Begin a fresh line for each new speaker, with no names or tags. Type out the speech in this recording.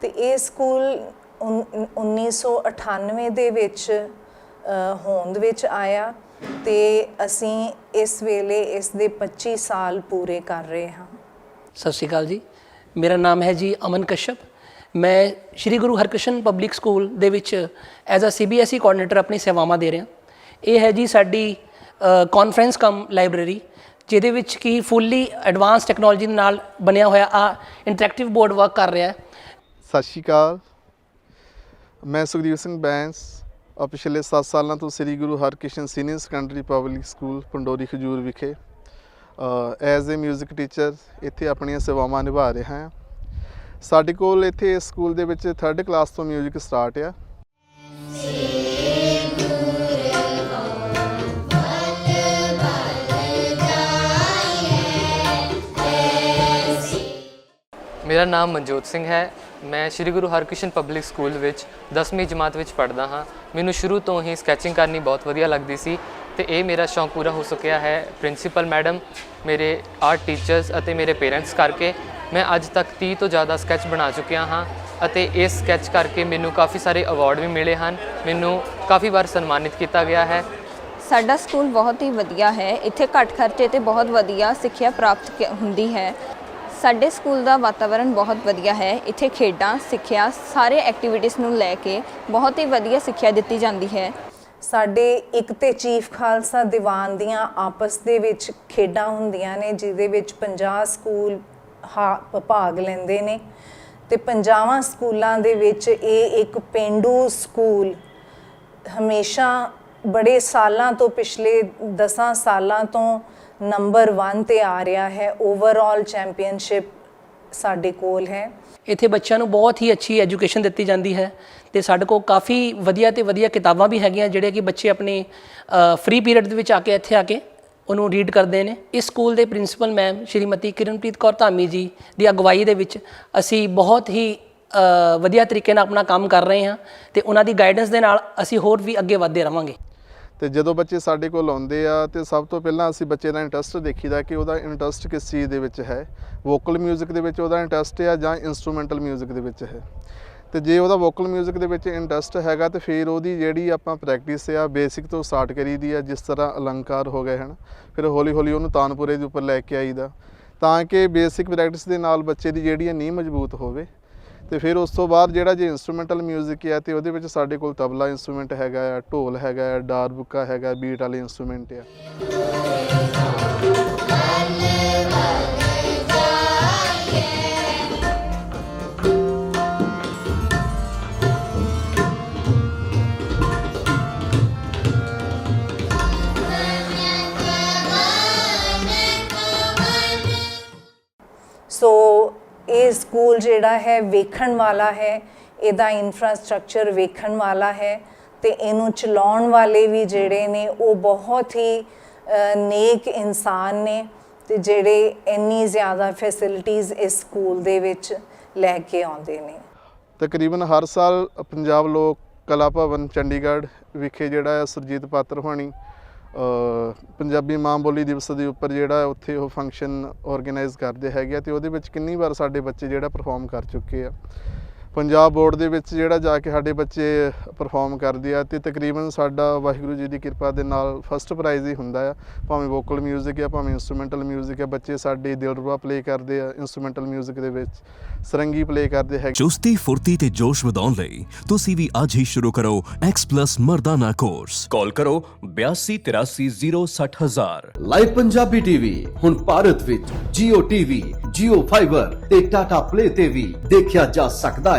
ਤੇ ਇਹ ਸਕੂਲ ਉਨ- 1998 ਦੇ ਵਿੱਚ ਹੋਂਦ ਵਿੱਚ ਆਇਆ ਤੇ ਅਸੀਂ ਇਸ ਵੇਲੇ ਇਸ ਦੇ 25 ਸਾਲ ਪੂਰੇ ਕਰ ਰਹੇ ਹਾਂ।
ਸਤਿ ਸ਼੍ਰੀ ਅਕਾਲ ਜੀ। ਮੇਰਾ ਨਾਮ ਹੈ ਜੀ ਅਮਨ ਕਸ਼ਪ ਮੈਂ ਸ਼੍ਰੀ ਗੁਰੂ ਹਰਕ੍ਰਿਸ਼ਨ ਪਬਲਿਕ ਸਕੂਲ ਦੇ ਵਿੱਚ ਐਜ਼ ਅ ਸੀਬੀਐਸਈ ਕੋਆਰਡੀਨੇਟਰ ਆਪਣੀ ਸੇਵਾਵਾਂ ਦੇ ਰਿਹਾ। ਇਹ ਹੈ ਜੀ ਸਾਡੀ ਕਾਨਫਰੰਸ ਕਮ ਲਾਇਬ੍ਰੇਰੀ ਜਿਹਦੇ ਵਿੱਚ ਕੀ ਫੁੱਲੀ ਐਡਵਾਂਸ ਟੈਕਨੋਲੋਜੀ ਦੇ ਨਾਲ ਬਣਿਆ ਹੋਇਆ ਆ ਇੰਟਰੈਕਟਿਵ ਬੋਰਡ ਵਰਕ ਕਰ ਰਿਹਾ ਹੈ।
ਸਤਿ ਸ਼੍ਰੀ ਅਕਾਲ ਮੈਂ ਸੁਖਦੀਪ ਸਿੰਘ ਬੈਂਸ ਔਰ ਪਿਛਲੇ 7 ਸਾਲਾਂ ਤੋਂ Sri Guru Harkrishan senior secondary public school Pandori Khajur ਵਿਖੇ ਐਜ਼ ਅ 뮤직 ਟੀਚਰ ਇੱਥੇ ਆਪਣੀਆਂ ਸੇਵਾਵਾਂ ਨਿਭਾ ਰਿਹਾ ਹਾਂ ਸਾਡੇ ਕੋਲ ਇੱਥੇ ਇਸ ਸਕੂਲ ਦੇ ਵਿੱਚ 3rd ਕਲਾਸ ਤੋਂ 뮤직 ਸਟਾਰਟ ਆ
ਮੇਰਾ ਨਾਮ ਮਨਜੋਤ ਸਿੰਘ ਹੈ ਮੈਂ ਸ਼੍ਰੀ ਗੁਰੂ ਹਰਕ੍ਰਿਸ਼ਨ ਪਬਲਿਕ ਸਕੂਲ ਵਿੱਚ 10ਵੀਂ ਜਮਾਤ ਵਿੱਚ ਪੜ੍ਹਦਾ ਹਾਂ। ਮੈਨੂੰ ਸ਼ੁਰੂ ਤੋਂ ਹੀ ਸਕੈਚਿੰਗ ਕਰਨੀ ਬਹੁਤ ਵਧੀਆ ਲੱਗਦੀ ਸੀ ਤੇ ਇਹ ਮੇਰਾ ਸ਼ੌਂਕ ਪੂਰਾ ਹੋ ਸਕਿਆ ਹੈ। ਪ੍ਰਿੰਸੀਪਲ ਮੈਡਮ ਮੇਰੇ ਆਰਟ ਟੀਚਰਸ ਅਤੇ ਮੇਰੇ ਪੇਰੈਂਟਸ ਕਰਕੇ ਮੈਂ ਅੱਜ ਤੱਕ 30 ਤੋਂ ਜ਼ਿਆਦਾ ਸਕੈਚ ਬਣਾ ਚੁੱਕਿਆ ਹਾਂ ਅਤੇ ਇਸ ਸਕੈਚ ਕਰਕੇ ਮੈਨੂੰ ਕਾਫੀ ਸਾਰੇ ਅਵਾਰਡ ਵੀ ਮਿਲੇ ਹਨ। ਮੈਨੂੰ ਕਾਫੀ ਵਾਰ ਸਨਮਾਨਿਤ ਕੀਤਾ ਗਿਆ ਹੈ।
ਸਾਡਾ ਸਕੂਲ ਬਹੁਤ ਹੀ ਵਧੀਆ ਹੈ। ਇੱਥੇ ਘੱਟ ਖਰਚੇ ਤੇ ਬਹੁਤ ਵਧੀਆ ਸਿੱਖਿਆ ਪ੍ਰਾਪਤ ਹੁੰਦੀ ਹੈ। ਸਾਡੇ ਸਕੂਲ ਦਾ ਵਾਤਾਵਰਣ ਬਹੁਤ ਵਧੀਆ ਹੈ। ਇੱਥੇ ਖੇਡਾਂ, ਸਿੱਖਿਆ, ਸਾਰੇ ਐਕਟੀਵਿਟੀਜ਼ ਨੂੰ ਲੈ ਕੇ ਬਹੁਤ ਹੀ ਵਧੀਆ ਸਿੱਖਿਆ ਦਿੱਤੀ ਜਾਂਦੀ ਹੈ।
ਸਾਡੇ ਇੱਕ ਤੇ ਚੀਫ ਖਾਲਸਾ ਦੀਵਾਨ ਦੀਆਂ ਆਪਸ ਦੇ ਵਿੱਚ ਖੇਡਾਂ ਹੁੰਦੀਆਂ ਨੇ, ਜਿਹਦੇ ਵਿੱਚ 50 ਸਕੂਲ ਹਾ- ਭਾਗ ਲੈਂਦੇ ਨੇ ਤੇ 50 ਸਕੂਲਾਂ ਦੇ ਵਿੱਚ ਇਹ ਇੱਕ ਪਿੰਡੂ ਸਕੂਲ ਹਮੇਸ਼ਾ ਬੜੇ ਸਾਲਾਂ ਤੋਂ, ਪਿਛਲੇ 10 ਸਾਲਾਂ ਤੋਂ ਨੰਬਰ 1 ਤੇ ਆ ਰਿਹਾ ਹੈ। ਓਵਰਆਲ ਚੈਂਪੀਅਨਸ਼ਿਪ ਸਾਡੇ ਕੋਲ ਹੈ।
ਇੱਥੇ ਬੱਚਿਆਂ ਨੂੰ ਬਹੁਤ ਹੀ ਅੱਛੀ ਐਜੂਕੇਸ਼ਨ ਦਿੱਤੀ ਜਾਂਦੀ ਹੈ ਤੇ ਸਾਡੇ ਕੋਲ ਕਾਫੀ ਵਧੀਆ ਤੇ ਵਧੀਆ ਕਿਤਾਬਾਂ ਵੀ ਹੈਗੀਆਂ, ਜਿਹੜੇ ਕਿ ਬੱਚੇ ਆਪਣੇ ਫ੍ਰੀ ਪੀਰੀਅਡ ਦੇ ਵਿੱਚ ਆ ਕੇ ਇੱਥੇ ਆ ਕੇ ਉਹਨੂੰ ਰੀਡ ਕਰਦੇ ਨੇ। ਇਸ ਸਕੂਲ ਦੇ ਪ੍ਰਿੰਸੀਪਲ ਮੈਮ ਸ਼੍ਰੀਮਤੀ ਕਿਰਨਪ੍ਰੀਤ ਕੌਰ ਧਾਮੀ ਜੀ ਦੀ ਅਗਵਾਈ ਦੇ ਵਿੱਚ ਅਸੀਂ ਬਹੁਤ ਹੀ ਵਧੀਆ ਤਰੀਕੇ ਨਾਲ ਆਪਣਾ ਕੰਮ ਕਰ ਰਹੇ ਹਾਂ ਤੇ ਉਹਨਾਂ ਦੀ ਗਾਈਡੈਂਸ ਦੇ ਨਾਲ ਅਸੀਂ ਹੋਰ ਵੀ ਅੱਗੇ ਵਧਦੇ ਰਵਾਂਗੇ।
ਤੇ ਜਦੋਂ ਬੱਚੇ ਸਾਡੇ ਕੋਲ ਆਉਂਦੇ ਆ ਤੇ ਸਭ ਤੋਂ ਪਹਿਲਾਂ ਅਸੀਂ ਬੱਚੇ ਦਾ ਇੰਟਰਸਟ ਦੇਖੀਦਾ ਕਿ ਉਹਦਾ ਇੰਟਰਸਟ ਕਿਸ ਚੀਜ਼ ਦੇ ਵਿੱਚ ਹੈ ਵੋਕਲ 뮤직 ਦੇ ਵਿੱਚ ਉਹਦਾ ਇੰਟਰਸਟ ਆ ਜਾਂ ਇਨਸਟਰੂਮੈਂਟਲ 뮤직 ਦੇ ਵਿੱਚ ਹੈ ਤੇ ਜੇ ਉਹਦਾ ਵੋਕਲ 뮤직 ਦੇ ਵਿੱਚ ਇੰਟਰਸਟ ਹੈਗਾ ਤੇ ਫਿਰ ਉਹਦੀ ਜਿਹੜੀ ਆਪਾਂ ਪ੍ਰੈਕਟਿਸ ਆ ਬੇਸਿਕ ਤੋਂ ਸਟਾਰਟ ਕਰੀਦੀ ਆ ਜਿਸ ਤਰ੍ਹਾਂ ਅਲੰਕਾਰ ਹੋ ਗਏ ਹਨ ਫਿਰ ਹੌਲੀ ਹੌਲੀ ਉਹਨੂੰ ਤਾਨਪੁਰੇ ਦੇ ਉੱਪਰ ਲੈ ਕੇ ਆਈਦਾ ਤਾਂ ਕਿ ਬੇਸਿਕ ਪ੍ਰੈਕਟਿਸ ਦੇ ਨਾਲ ਬੱਚੇ ਦੀ ਜਿਹੜੀ ਆ ਨੀਂਹ ਮਜ਼ਬੂਤ ਹੋਵੇ ਤੇ ਫਿਰ ਉਸ ਤੋਂ ਬਾਅਦ ਜਿਹੜਾ ਜੇ ਇਨਸਟਰੂਮੈਂਟਲ 뮤직 ਹੈ ਤੇ ਉਹਦੇ ਵਿੱਚ ਸਾਡੇ ਕੋਲ ਤਬਲਾ ਇਨਸਟਰੂਮੈਂਟ ਹੈਗਾ ਆ, ਢੋਲ ਹੈਗਾ ਆ, ਡਾਰਬੁੱਕਾ ਹੈਗਾ ਬੀਟ ਵਾਲੇ ਇਨਸਟਰੂਮੈਂਟ ਆ।
ਇਹ ਸਕੂਲ ਜਿਹੜਾ ਹੈ ਵੇਖਣ ਵਾਲਾ ਹੈ, ਇਹਦਾ ਇਨਫਰਾਸਟ੍ਰਕਚਰ ਵੇਖਣ ਵਾਲਾ ਹੈ ਤੇ ਇਹਨੂੰ ਚਲਾਉਣ ਵਾਲੇ ਵੀ ਜਿਹੜੇ ਨੇ ਉਹ ਬਹੁਤ ਹੀ ਨੇਕ ਇਨਸਾਨ ਨੇ ਤੇ ਜਿਹੜੇ ਇੰਨੀ ਜ਼ਿਆਦਾ ਫੈਸਿਲਿਟੀਆਂ ਇਸ ਸਕੂਲ ਦੇ ਵਿੱਚ ਲੈ ਕੇ ਆਉਂਦੇ ਨੇ।
ਤਕਰੀਬਨ ਹਰ ਸਾਲ ਪੰਜਾਬ ਲੋਕ ਕਲਾ ਭਵਨ ਚੰਡੀਗੜ੍ਹ ਵਿਖੇ ਜਿਹੜਾ ਹੈ ਸੁਰਜੀਤ ਪਾਤਰ ਹੋਣੀ ਪੰਜਾਬੀ ਮਾਂ ਬੋਲੀ ਦਿਵਸ ਦੇ ਉੱਪਰ ਜਿਹੜਾ ਉੱਥੇ ਉਹ ਫੰਕਸ਼ਨ ਆਰਗੇਨਾਈਜ਼ ਕਰਦੇ ਹੈਗੇ ਆ ਤੇ ਉਹਦੇ ਵਿੱਚ ਕਿੰਨੀ ਵਾਰ ਸਾਡੇ ਬੱਚੇ ਜਿਹੜਾ ਪਰਫਾਰਮ ਕਰ ਚੁੱਕੇ ਆ। ਪੰਜਾਬ ਬੋਰਡ ਦੇ ਵਿੱਚ ਜਿਹੜਾ ਜਾ ਕੇ ਸਾਡੇ ਬੱਚੇ ਪਰਫਾਰਮ ਕਰਦੇ ਆ ਤੇ ਤਕਰੀਬਨ ਸਾਡਾ ਵਾਹਿਗੁਰੂ ਜੀ ਦੀ ਕਿਰਪਾ ਦੇ ਨਾਲ ਫਸਟ ਪ੍ਰਾਈਜ਼ ਹੀ ਹੁੰਦਾ ਆ ਭਾਵੇਂ ਵੋਕਲ 뮤직 ਆ ਭਾਵੇਂ ਇਨਸਟਰੂਮੈਂਟਲ 뮤직 ਆ ਬੱਚੇ ਸਾਡੇ ਦਿਲਰੂਬਾ ਪਲੇ ਕਰਦੇ ਆ ਇਨਸਟਰੂਮੈਂਟਲ 뮤직 ਦੇ ਵਿੱਚ ਸਰੰਗੀ ਪਲੇ ਕਰਦੇ ਹੈਗੇ
ਚੁਸਤੀ ਫੁਰਤੀ ਤੇ ਜੋਸ਼ ਵਧਾਉਣ ਲਈ ਤੁਸੀਂ ਵੀ ਅੱਜ ਹੀ ਸ਼ੁਰੂ ਕਰੋ X+ ਮਰਦਾਨਾ ਕੋਰਸ ਕਾਲ ਕਰੋ 8283060000
ਲਾਈਵ ਪੰਜਾਬੀ ਟੀਵੀ ਹੁਣ ਭਾਰਤ ਵਿੱਚ Jio TV, Jio Fiber ਤੇ Tata Play ਤੇ ਵੀ ਦੇਖਿਆ ਜਾ ਸਕਦਾ ਹੈ